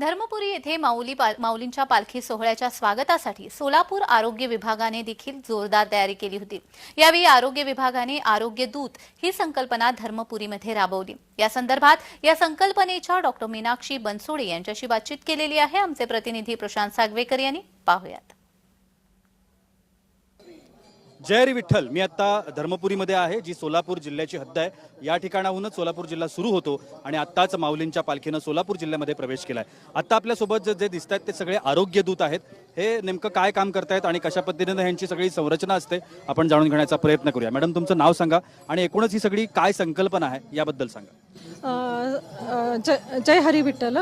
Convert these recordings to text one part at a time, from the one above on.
धर्मपुरी येथे माऊली पाल- माऊलींच्या पालखी सोहळ्याच्या स्वागतासाठी सोलापूर आरोग्य विभागाने देखील जोरदार तयारी केली होती. यावेळी आरोग्य विभागाने आरोग्य दूत ही संकल्पना धर्मपुरीमध्ये राबवली. या संदर्भात या संकल्पनेच्या डॉक्टर मीनाक्षी बनसोडे यांच्याशी बातचीत केलेली आहे. आमचे प्रतिनिधी प्रशांत सागवेकर यांनी. पाहूयात. जय हरी विठ्ठल मी आता धर्मपुरीमध्ये आहे जी सोलापूर जिल्ह्याची हद्द आहे. या ठिकाणाहूनच सोलापूर जिल्हा सुरू होतो आणि आत्ताच माऊलींच्या पालखीनं सोलापूर जिल्ह्यामध्ये प्रवेश केला आहे आत्ता आपल्यासोबत जे- जे दिसत आहेत ते सगळे आरोग्य दूत आहेत. हे नेमकं काय काम करतायत आणि कशा पद्धतीनं ह्यांची सगळी संरचना असते आपण जाणून घेण्याचा प्रयत्न करूया. मॅडम तुमचं नाव सांगा आणि एकूणच ही सगळी काय संकल्पना आहे याबद्दल सांगा. जय जय हरी विठ्ठल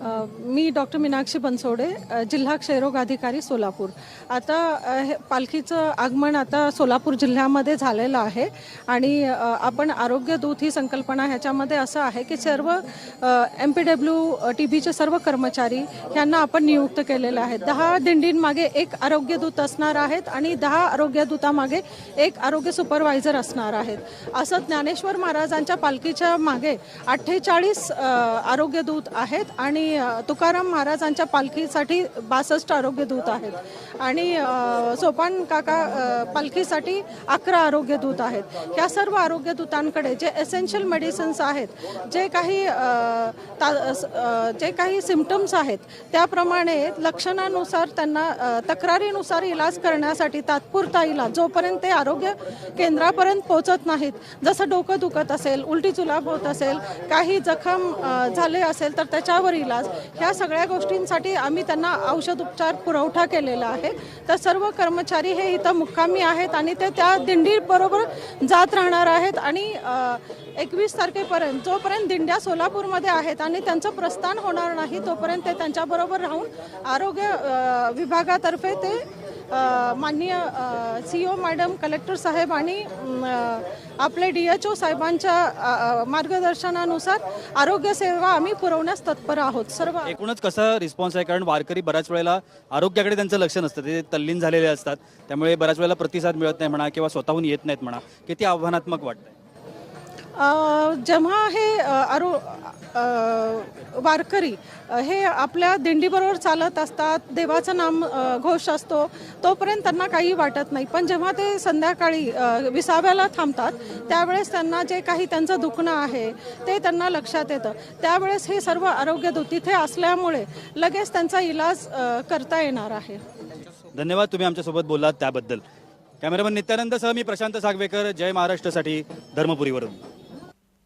मी डॉक्टर मीनाक्षी बनसोडे जिल्हा क्षयरोग अधिकारी सोलापूर. आता हे पालखीचं आगमन आता सोलापूर जिल्ह्यामध्ये झालेलं आहे आणि आपण आरोग्य दूत ही संकल्पना ह्याच्यामध्ये असं आहे की सर्व एम पी डब्ल्यू टी बीचे सर्व कर्मचारी यांना आपण नियुक्त केलेले आहेत दहा दिंडींमागे एक आरोग्य दूत असणार आहेत आणि दहा आरोग्य दूतामागे एक आरोग्य सुपरवायझर असणार आहेत. असं ज्ञानेश्वर महाराजांच्या पालखीच्या मागे अठ्ठेचाळीस आरोग्य दूत आहेत आणि तुकाराम महाराजांच्या पालखीसाठी बासष्ट आरोग्य दूत आहेत. आणि सोपान काका पालखीसाठी अकरा आरोग्य दूत आहेत. ह्या सर्व आरोग्य दूतांकडे जे एसेन्शियल मेडिसिन्स आहेत जे काही ता- जे काही सिमटम्स आहेत त्याप्रमाणे लक्षणानुसार त्यांना तक्रारीनुसार इलाज करण्यासाठी तात्पुरता इलाज जोपर्यंत ते आरोग्य केंद्रापर्यंत पोहोचत नाहीत जसं डोकं दुखत असेल उलटी जुलाब होत असेल काही जखम झाले असेल तर त्याच्यावर इलाज ह्या सगळ्या गोष्टींसाठी आम्ही त्यांना औषध उपचार पुरवठा केलेला आहे. तर सर्व कर्मचारी हे इथं मुक्कामी आहेत आणि ते त्या दिंडीबरोबर जात राहणार आहेत. आणि एकवीस तारखेपर्यंत जोपर्यंत दिंड्या सोलापूरमध्ये आहेत आणि त्यांचं प्रस्थान होणार नाही तोपर्यंत ते त्यांच्याबरोबर राहून आरोग्य विभागातर्फे ते माननीय सी ओ मॅडम कलेक्टर साहेब आणि आपले डी एच ओ साहेबांच्या मार्गदर्शनानुसार आरोग्य सेवा आम्ही पुरवण्यास तत्पर आहोत. सर्व एकूणच कसा रिस्पॉन्स आहे? कारण वारकरी बऱ्याच वेळेला आरोग्याकडे त्यांचं लक्ष नसतं. ते तल्लीन झालेले असतात. त्यामुळे बऱ्याच वेळेला प्रतिसाद मिळत नाही म्हणा किंवा स्वतःहून येत नाहीत म्हणा. किती आव्हानात्मक वाटतं जेव्हा हे अ, आरो वारकरी हे आपल्या दिंडीबरोबर चालत असतात देवाचं नाम घोष असतो तोपर्यंत त्यांना काही वाटत नाही. पण जेव्हा ते संध्याकाळी विसाव्याला थांबतात त्यावेळेस त्यांना जे काही त्यांचं दुखणं आहे ते त्यांना लक्षात येतं. त्यावेळेस हे सर्व आरोग्य तिथे असल्यामुळे लगेच त्यांचा इलाज करता येणार आहे. धन्यवाद तुम्ही आमच्यासोबत बोललात त्याबद्दल. कॅमेरामन नित्यानंदसह मी प्रशांत सागवेकर जय महाराष्ट्रसाठी धर्मपुरीवरून.